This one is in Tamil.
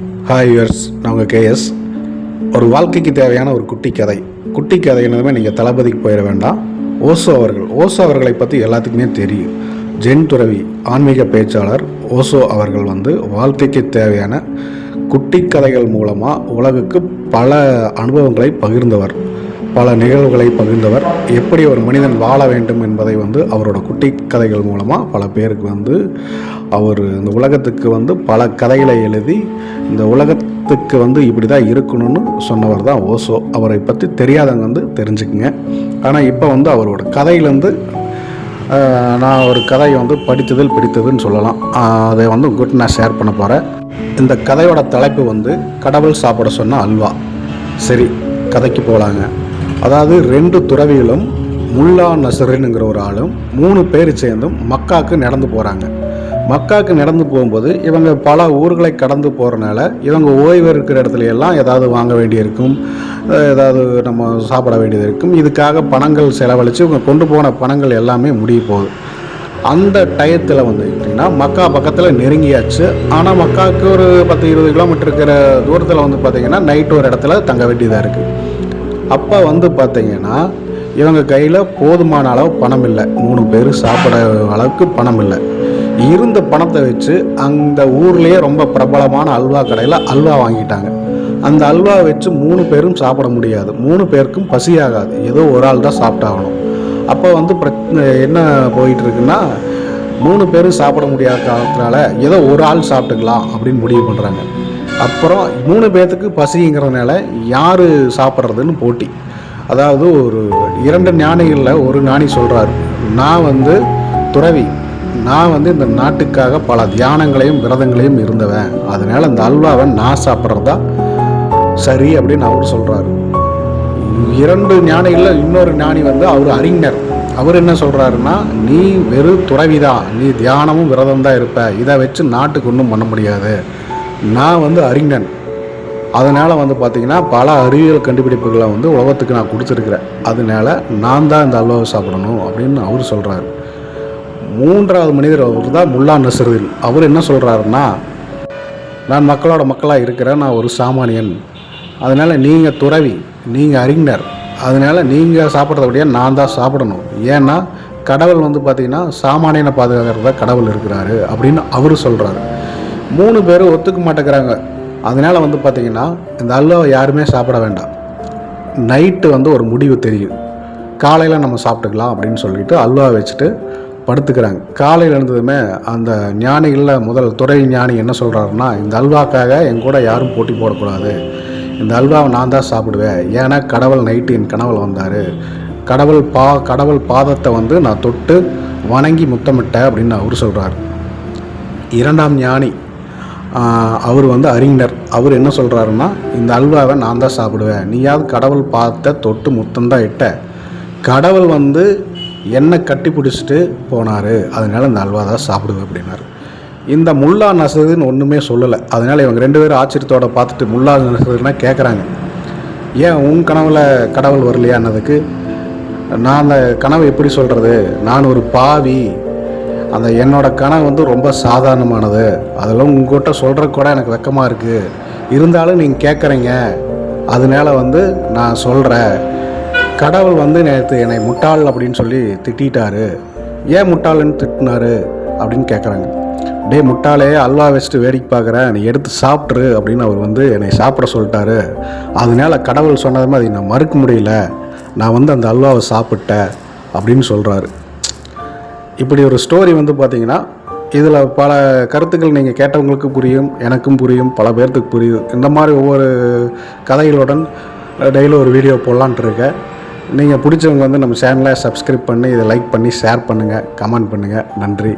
ஹாய் யூர்ஸ் நான் உங்கள் கேஎஸ் ஒரு வாழ்க்கைக்கு தேவையான ஒரு குட்டி கதை. குட்டி கதைன்னதுமே நீங்கள் தளபதிக்கு போயிட வேண்டாம். ஓசோ அவர்கள். ஓசோ அவர்களை பற்றி எல்லாத்துக்குமே தெரியும். ஜென் துறவி ஆன்மீக பேச்சாளர் ஓசோ அவர்கள் வந்து வாழ்க்கைக்கு தேவையான குட்டி கதைகள் மூலமாக உலகுக்கு பல அனுபவங்களை பகிர்ந்தவர். பல நிகழ்வுகளை பகிர்ந்தவர். எப்படி ஒரு மனிதன் வாழ வேண்டும் என்பதை வந்து அவரோட குட்டி கதைகள் மூலமாக பல பேருக்கு வந்து அவர் இந்த உலகத்துக்கு வந்து பல கதைகளை எழுதி இந்த உலகத்துக்கு வந்து இப்படி தான் இருக்கணும்னு சொன்னவர் தான் ஓசோ. அவரை பற்றி தெரியாதவங்க வந்து தெரிஞ்சுக்குங்க. ஆனால் இப்போ வந்து அவரோட கதையிலேருந்து நான் ஒரு கதையை வந்து படித்ததில் பிடித்ததுன்னு சொல்லலாம். அதை வந்து உங்ககிட்ட நான் ஷேர் பண்ண போகிறேன் இந்த கதையோட தலைப்பு வந்து கடவுள் சாப்பிட சொன்ன அல்வா. சரி கதைக்கு போகலாங்க அதாவது ரெண்டு துறவிகளும் முல்லா நசருங்கிற ஒரு ஆளும் மூணு பேர் சேர்ந்தும் மக்காவுக்கு நடந்து போகிறாங்க மக்காவுக்கு நடந்து போகும்போது இவங்க பல ஊர்களை கடந்து போகிறனால இவங்க ஓய்வு இருக்கிற இடத்துல எல்லாம் ஏதாவது வாங்க வேண்டியிருக்கும் ஏதாவது நம்ம சாப்பிட வேண்டியது இருக்கும். இதுக்காக பணங்கள் செலவழித்து இவங்க கொண்டு போன பணங்கள் எல்லாமே முடிய போகுது. அந்த டயத்தில் வந்து எப்படின்னா மக்கா பக்கத்தில் நெருங்கியாச்சு. ஆனால் மக்காவுக்கு ஒரு பத்து இருபது கிலோமீட்டர் இருக்கிற தூரத்தில் வந்து பார்த்திங்கன்னா நைட் ஒரு இடத்துல தங்க வேண்டியதாக இருக்குது அப்போ வந்து பார்த்தீங்கன்னா இவங்க கையில் போதுமான அளவு பணம் இல்லை. மூணு பேர் சாப்பிட அளவுக்கு பணம் இல்லை. இருந்த பணத்தை வச்சு அந்த ஊர்லேயே ரொம்ப பிரபலமான அல்வா கடையில் அல்வா வாங்கிட்டாங்க. அந்த அல்வா வச்சு மூணு பேரும் சாப்பிட முடியாது. மூணு பேருக்கும் பசியாகாது ஏதோ ஒரு ஆள் தான் சாப்பிட்டாகணும். அப்போ வந்து பிரச்சனை என்ன போயிட்டுருக்குன்னா மூணு பேரும் சாப்பிட முடியாத காலத்தினால ஏதோ ஒரு ஆள் சாப்பிட்டுக்கலாம் அப்படின்னு முடிவு பண்ணுறாங்க அப்புறம் மூணு பேர்த்துக்கு பசிங்கிறதுனால யார் சாப்பிட்றதுன்னு போட்டி. அதாவது ஒரு இரண்டு ஞானிகளில் ஒரு ஞானி சொல்கிறாரு நான் வந்து துறவி. நான் வந்து இந்த நாட்டுக்காக பல தியானங்களையும் விரதங்களையும் இருந்தவன். அதனால் இந்த அல்வாவை நான் சாப்பிட்றதா சரி அப்படின்னு அவர் சொல்கிறாரு இரண்டு ஞானிகளில் இன்னொரு ஞானி வந்து அவர் அறிஞர். அவர் என்ன சொல்கிறாருன்னா நீ வெறும் துறவிதான். நீ தியானமும் விரதம் தான் இருப்ப. இதை வச்சு நாட்டுக்கு ஒன்றும் பண்ண முடியாது. நான் வந்து அறிஞன். அதனால் வந்து பார்த்திங்கன்னா பல அறிவியல் கண்டுபிடிப்புகளை வந்து உலகத்துக்கு நான் கொடுத்துருக்குறேன். அதனால நான் தான் இந்த அல்வாவை சாப்பிடணும் அப்படின்னு அவர் சொல்கிறாரு மூன்றாவது மனிதர் அவர் தான் முல்லா நசருதீன். அவர் என்ன சொல்கிறாருன்னா நான் மக்களோட மக்களாக இருக்கிறேன் நான் ஒரு சாமானியன். அதனால் நீங்கள் துறவி நீங்கள் அறிஞர். அதனால் நீங்கள் சாப்பிட்றத நான் தான் சாப்பிடணும். ஏன்னா கடவுள் வந்து பார்த்திங்கன்னா சாமானியனை பாதுகாக்கிறதா கடவுள் இருக்கிறாரு அப்படின்னு அவர் சொல்கிறாரு மூணு பேரும் ஒத்துக்க மாட்டேங்கிறாங்க. அதனால் வந்து பார்த்திங்கன்னா இந்த அல்வாவை யாருமே சாப்பிட வேண்டாம். நைட்டு வந்து ஒரு முடிவு தெரியும். காலையில் நம்ம சாப்பிட்டுக்கலாம் அப்படின்னு சொல்லிட்டு அல்வா வச்சுட்டு படுத்துக்கிறாங்க. காலையில் எழுந்ததுமே அந்த ஞானிகளில் முதல் துறை ஞானி என்ன சொல்கிறாருன்னா இந்த அல்வாக்காக என் கூட யாரும் போட்டி போடக்கூடாது. இந்த அல்வாவை நான் தான் சாப்பிடுவேன். ஏன்னா கடவுள் நைட்டு என் கனவுல வந்தார். கடவுள் பா கடவுள் பாதத்தை வந்து நான் தொட்டு வணங்கி முத்தமிட்டேன் அப்படின்னு அவர் சொல்கிறார் இரண்டாம் ஞானி அவர் வந்து அறிஞர். அவர் என்ன சொல்கிறாருன்னா இந்த அல்வாவை நான் தான் சாப்பிடுவேன். நீயாவது கடவுள் பார்த்த தொட்டு முத்தந்தான் இட்ட. கடவுள் வந்து என்னை கட்டி பிடிச்சிட்டு போனார். அதனால் இந்த அல்வா தான் சாப்பிடுவேன் அப்படின்னாரு. இந்த முல்லா நசருன்னு ஒன்றுமே சொல்லலை. அதனால் இவங்க ரெண்டு பேரும் ஆச்சரியத்தோட பார்த்துட்டு முல்லா நசருன்னா கேட்குறாங்க ஏன் உன் கனவில் கடவுள் வரலையான்னதுக்கு நான் அந்த கனவு எப்படி சொல்கிறது நான் ஒரு பாவி. அந்த என்னோட கனவு வந்து ரொம்ப சாதாரணமானது. அதெல்லாம் உங்ககிட்ட சொல்கிற கூட எனக்கு வெக்கமாக இருக்குது இருந்தாலும் நீங்கள் கேட்குறீங்க அதனால வந்து நான் சொல்கிறேன் கடவுள் வந்து நேற்று என்னை முட்டாள் அப்படின்னு சொல்லி திட்டிட்டாரு ஏன் முட்டாள்னு திட்டினாரு அப்படின்னு கேட்குறாங்க டேய் முட்டாளே அல்வா வச்சுட்டு வேடிக்கை பார்க்குறேன் நீ எடுத்து சாப்பிட்ரு அப்படின்னு அவர் வந்து என்னை சாப்பிட சொல்லிட்டாரு. அதனால கடவுள் சொன்னதுமே அதை நான் மறுக்க முடியல. நான் வந்து அந்த அல்வாவை சாப்பிட்டேன் அப்படின்னு சொல்கிறாரு இப்படி ஒரு ஸ்டோரி வந்து பார்த்தீங்கன்னா இதில் பல கருத்துக்கள் நீங்கள் கேட்டவங்களுக்கு புரியும் எனக்கும் புரியும் பல பேர்த்துக்கு புரியும். இந்த மாதிரி ஒவ்வொரு கதைகளுடன் டெய்லி ஒரு வீடியோ போடலான்ட்டு இருக்கேன். நீங்கள் பிடிச்சவங்க வந்து நம்ம சேனலை சப்ஸ்கிரைப் பண்ணி இதை லைக் பண்ணி ஷேர் பண்ணுங்கள் கமெண்ட் பண்ணுங்கள் நன்றி.